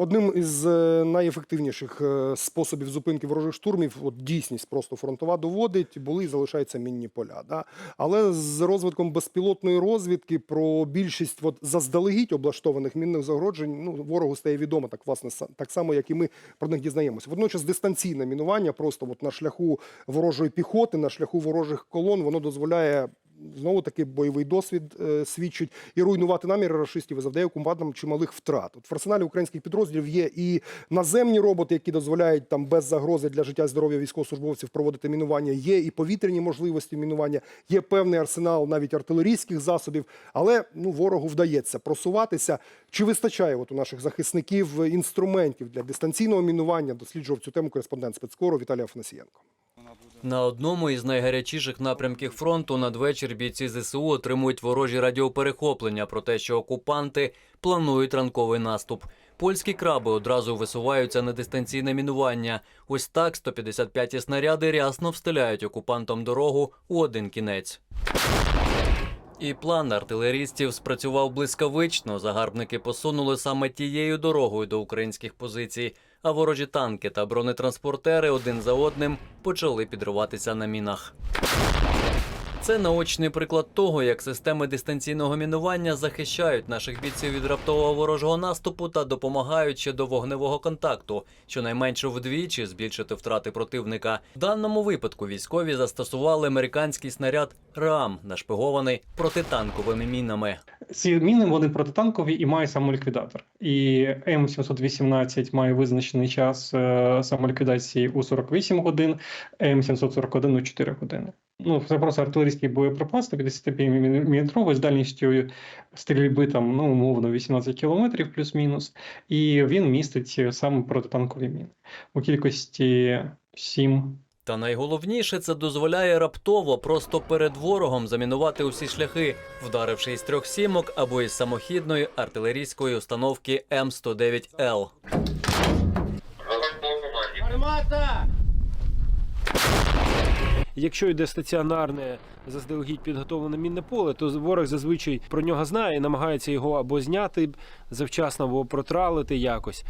Одним із е, найефективніших е, способів зупинки ворожих штурмів, от дійсність просто фронтова доводить, були і залишаються мінні поля. Да? Але з розвитком безпілотної розвідки про більшість от, заздалегідь облаштованих мінних загороджень ну, ворогу стає відомо так, власне, так само, як і ми про них дізнаємося. Водночас дистанційне мінування просто от, на шляху ворожої піхоти, на шляху ворожих колон, воно дозволяє знову таки бойовий досвід е, свідчить і руйнувати наміри рашистів і завдає окупантам чималих втрат. От в арсеналі українських підрозділів є і наземні роботи, які дозволяють там без загрози для життя і здоров'я військовослужбовців проводити мінування. Є і повітряні можливості мінування, є певний арсенал навіть артилерійських засобів. Але ну ворогу вдається просуватися. Чи вистачає от у наших захисників інструментів для дистанційного мінування? Досліджував цю тему кореспондент спецкору Віталій Афанасієнко. На одному із найгарячіших напрямків фронту надвечір бійці ЗСУ отримують ворожі радіоперехоплення про те, що окупанти планують ранковий наступ. Польські краби одразу висуваються на дистанційне мінування. Ось так 155 снаряди рясно встиляють окупантам дорогу у один кінець. І план артилерістів спрацював блискавично. Загарбники посунули саме тією дорогою до українських позицій, а ворожі танки та бронетранспортери один за одним почали підриватися на мінах. Це наочний приклад того, як системи дистанційного мінування захищають наших бійців від раптового ворожого наступу та допомагають ще до вогневого контакту, щонайменше вдвічі збільшити втрати противника. В даному випадку військові застосували американський снаряд РАМ, нашпигований протитанковими мінами. Ці міни вони протитанкові і мають самоліквідатор. І М718 має визначений час е, самоліквідації у 48 годин, М741 у 4 години. Ну, це просто артилерійський боєприпас 155 мм з дальністю стрільби там, ну, умовно, 18 км плюс-мінус. І він містить саме протитанкові міни у кількості 7 Та найголовніше це дозволяє раптово просто перед ворогом замінувати усі шляхи, вдаривши із трьох сімок або із самохідної артилерійської установки М109Л. Якщо йде стаціонарне заздалегідь підготовлене мінне поле, то ворог зазвичай про нього знає і намагається його або зняти завчасно, або протралити якось.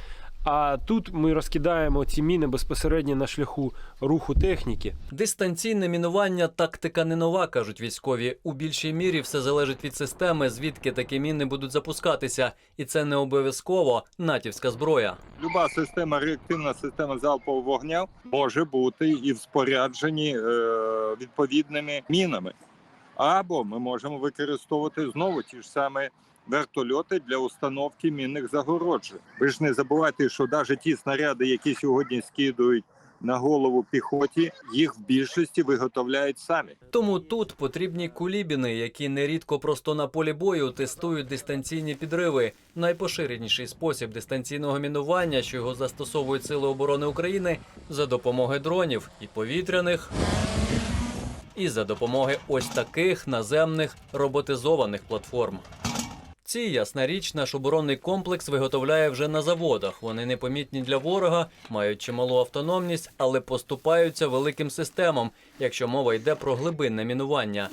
А тут ми розкидаємо ці міни безпосередньо на шляху руху техніки. Дистанційне мінування тактика не нова, кажуть військові. У більшій мірі все залежить від системи, звідки такі міни будуть запускатися, і це не обов'язково натівська зброя. Люба система, реактивна система залпового вогня може бути і в спорядженні е, відповідними мінами. Або ми можемо використовувати знову ті ж самі вертольоти для установки мінних загороджень. Ви ж не забувайте, що навіть ті снаряди, які сьогодні скидують на голову піхоті, їх в більшості виготовляють самі. Тому тут потрібні кулібіни, які нерідко просто на полі бою тестують дистанційні підриви. Найпоширеніший спосіб дистанційного мінування, що його застосовують Сили оборони України, за допомоги дронів і повітряних. І за допомоги ось таких наземних роботизованих платформ. Ці, ясна річ, наш оборонний комплекс виготовляє вже на заводах. Вони непомітні для ворога, мають чималу автономність, але поступаються великим системам, якщо мова йде про глибинне мінування.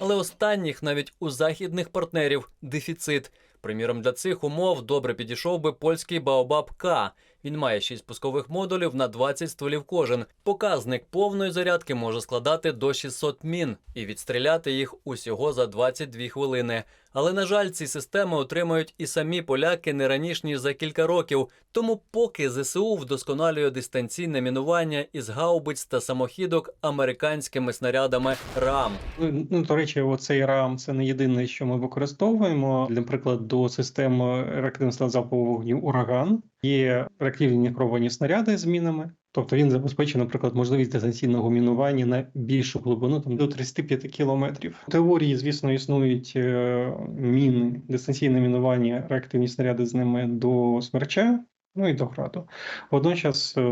Але останніх навіть у західних партнерів дефіцит. Приміром, для цих умов добре підійшов би польський Баобаб К. Він має 6 пускових модулів на 20 стволів кожен. Показник повної зарядки може складати до 600 мін і відстріляти їх усього за 22 хвилини. Але на жаль, ці системи отримають і самі поляки не раніше ніж за кілька років. Тому поки ЗСУ вдосконалює дистанційне мінування із гаубиць та самохідок американськими снарядами РАМ. Ну, ну, до речі, оцей RAM – це не єдине, що ми використовуємо. Наприклад, до систем реактивного залпового вогню ураган є реактивні керовані снаряди з мінами. Тобто він забезпечує, наприклад, можливість дистанційного мінування на більшу глибину, там до 35 кілометрів. В теорії, звісно, існують е, міни, дистанційне мінування, реактивні снаряди з ними до смерча. Ну і до граду. Водночас е,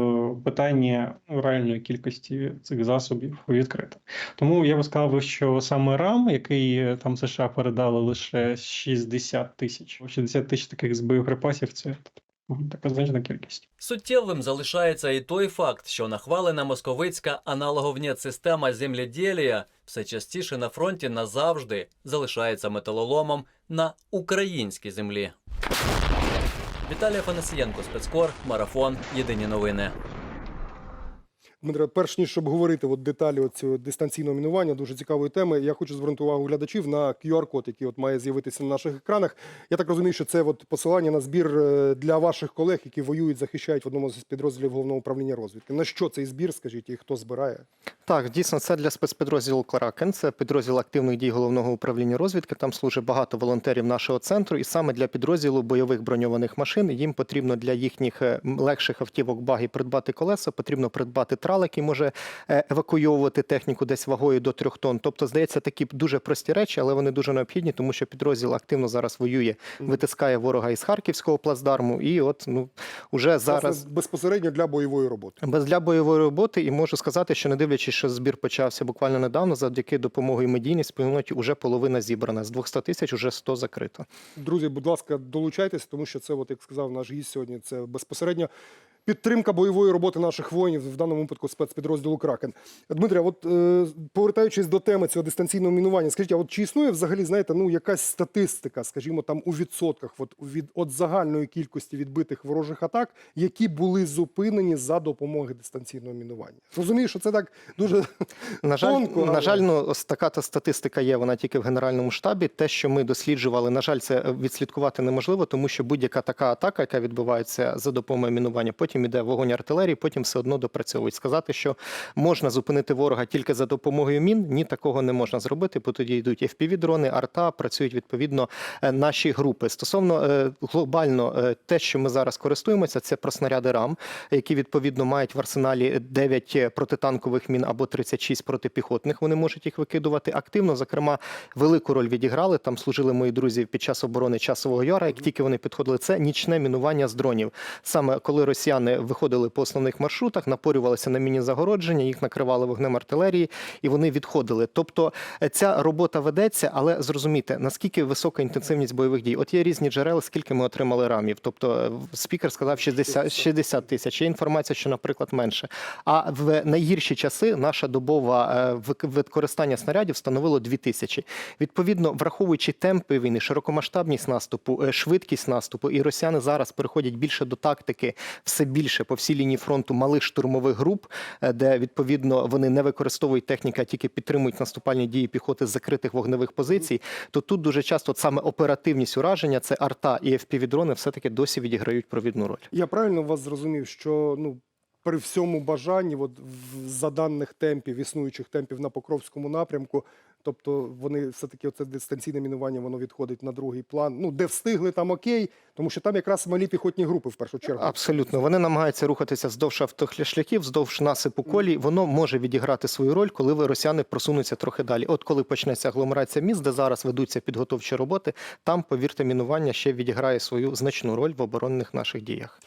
питання реальної кількості цих засобів відкрите. Тому я би сказав, що саме РАМ, який е, там США передали лише 60 тисяч, 60 тисяч таких з боєприпасів, це така значна кількість. Суттєвим залишається і той факт, що нахвалена московицька аналоговня система земляділія все частіше на фронті назавжди залишається металоломом на українській землі. Віталій Фанасієнко, спецкор, марафон. Єдині новини. Дмитре, перш ніж обговорити от деталі цього дистанційного мінування, дуже цікавої теми. Я хочу звернути увагу глядачів на QR-код, який от має з'явитися на наших екранах. Я так розумію, що це от посилання на збір е, для ваших колег, які воюють, захищають в одному з підрозділів головного управління розвідки. На що цей збір, скажіть, і хто збирає? Так, дійсно, це для спецпідрозділу Кларакен. Це підрозділ активних дій головного управління розвідки. Там служить багато волонтерів нашого центру, і саме для підрозділу бойових броньованих машин їм потрібно для їхніх е, легших автівок баги придбати колеса, потрібно придбати трал, який може е, евакуйовувати техніку десь вагою до трьох тонн. Тобто, здається, такі дуже прості речі, але вони дуже необхідні, тому що підрозділ активно зараз воює, витискає ворога із харківського плацдарму. І от ну уже зараз. Безпосередньо для бойової роботи. Без для бойової роботи, і можу сказати, що не дивлячись, що збір почався буквально недавно, завдяки допомоги медійній спільноті вже половина зібрана. З 200 тисяч уже 100 закрито. Друзі, будь ласка, долучайтесь, тому що це, от як сказав наш гість сьогодні, це безпосередньо підтримка бойової роботи наших воїнів, в даному випадку спецпідрозділу Кракен. Дмитре, от е, повертаючись до теми цього дистанційного мінування, скажіть, а от чи існує взагалі, знаєте, ну якась статистика, скажімо, там у відсотках, от від от загальної кількості відбитих ворожих атак, які були зупинені за допомогою дистанційного мінування? Розумію, що це так дуже На жаль, Тонко, але- на жаль, ну ось така та статистика є. Вона тільки в генеральному штабі. Те, що ми досліджували, на жаль, це відслідкувати неможливо, тому що будь-яка така атака, яка відбувається за допомогою мінування, потім іде вогонь артилерії, потім все одно допрацьовують. Сказати, що можна зупинити ворога тільки за допомогою мін, ні, такого не можна зробити, бо тоді йдуть FPV-дрони, арта, працюють відповідно е, наші групи. Стосовно е, глобально, е, те, що ми зараз користуємося, це про снаряди РАМ, які відповідно мають в арсеналі 9 протитанкових мін або 36 протипіхотних. Вони можуть їх викидувати активно. Зокрема, велику роль відіграли. Там служили мої друзі під час оборони часового яра. Як тільки вони підходили, це нічне мінування з дронів. Саме коли росіяни виходили по основних маршрутах, напорювалися на міні загородження, їх накривали вогнем артилерії, і вони відходили. Тобто е, ця робота ведеться, але зрозумійте, наскільки висока інтенсивність бойових дій. От є різні джерела, скільки ми отримали рамів. Тобто е, спікер сказав 60, 60 тисяч. Є інформація, що, наприклад, менше. А в найгірші часи наша добова е, використання снарядів становило 2 тисячі. Відповідно, враховуючи темпи війни, широкомасштабність наступу, швидкість наступу, і росіяни зараз переходять більше до тактики, все більше по всій лінії фронту малих штурмових груп, е, де відповідно вони не використовують техніку, а тільки підтримують наступальні дії піхоти з закритих вогневих позицій. То тут дуже часто саме оперативність ураження, це арта і FPV-дрони все-таки досі відіграють провідну роль. Я правильно вас зрозумів, що ну при всьому бажанні, от за даних темпів, існуючих темпів на Покровському напрямку, тобто вони все-таки оце дистанційне мінування, воно відходить на другий план. Ну, де встигли, там окей, тому що там якраз малі піхотні групи в першу чергу. Абсолютно, вони намагаються рухатися вздовж автошляхів, вздовж насипу колій. Воно може відіграти свою роль, коли ви росіяни просунуться трохи далі. От коли почнеться агломерація міст, де зараз ведуться підготовчі роботи, там, повірте, мінування ще відіграє свою значну роль в оборонних наших діях.